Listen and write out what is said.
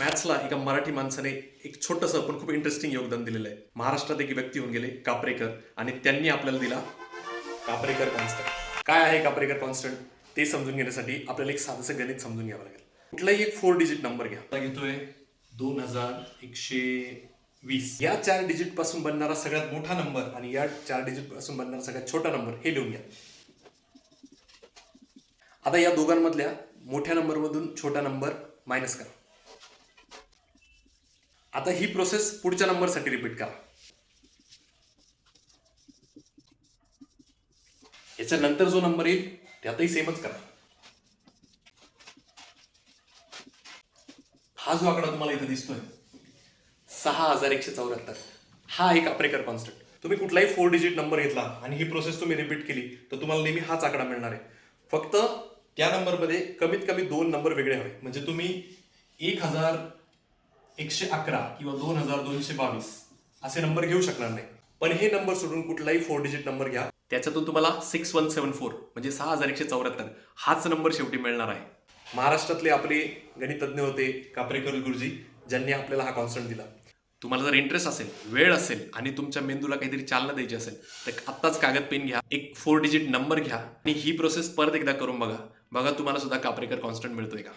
मॅथ्सला एका मराठी माणसाने एक छोटंसं पण खूप इंटरेस्टिंग योगदान दिलेलं आहे. महाराष्ट्रात एक व्यक्ती होऊन गेले कापरेकर. आणि त्यांनी आपल्याला दिला कापरेकर कॉन्स्टंट काय आहे कापरेकर कॉन्स्टंट ते समजून घेण्यासाठी आपल्याला एक साधंसं गणित समजून घ्यावं लागेल. कुठलाही एक फोर डिजिट नंबर घ्या. घेतोय दोन हजार एकशे वीस. या चार डिजिटपासून बनणारा सगळ्यात मोठा नंबर आणि या चार डिजिटपासून बनणारा सगळ्यात छोटा नंबर हे लिहून घ्या. आता या दोघांमधल्या मोठ्या नंबरमधून छोटा नंबर मायनस करा. आता ही प्रोसेस पुढच्या नंबरसाठी रिपीट करा. याच्या नंतर जो नंबर येईल त्यातही सेमच करा. हा जो आकडा तुम्हाला इथे दिसतोय सहा हजार एकशे चौऱ्याहत्तर. हा एक अप्रेकर कॉन्स्टंट तुम्ही कुठलाही फोर डिजिट नंबर घेतला आणि ही प्रोसेस तुम्ही रिपीट केली तर तुम्हाला नेहमी हाच आकडा मिळणार आहे. फक्त त्या नंबरमध्ये कमीत कमी दोन नंबर वेगळे हवे. म्हणजे तुम्ही एक हजार एकशे अकरा किंवा दोन हजार दोनशे बावीस असे नंबर घेऊ शकणार नाही. पण हे नंबर सोडून कुठलाही फोर डिजिट नंबर घ्या. त्याच्यातून तुम्हाला सिक्स वन सेवन फोर म्हणजे सहा हजार एकशे चौऱ्याहत्तर हाच नंबर शेवटी मिळणार आहे. महाराष्ट्रातले आपले गणितज्ञ होते कापरेकर गुरुजी ज्यांनी आपल्याला हा कॉन्स्टंट दिला. तुम्हाला जर इंटरेस्ट असेल वेळ असेल आणि तुमच्या मेंदूला काहीतरी चालना द्यायची असेल तर आत्ताच कागद पेन घ्या एक फोर डिजिट नंबर घ्या आणि ही प्रोसेस परत एकदा करून बघा. बघा तुम्हाला सुद्धा कापरेकर कॉन्स्टंट मिळतोय का?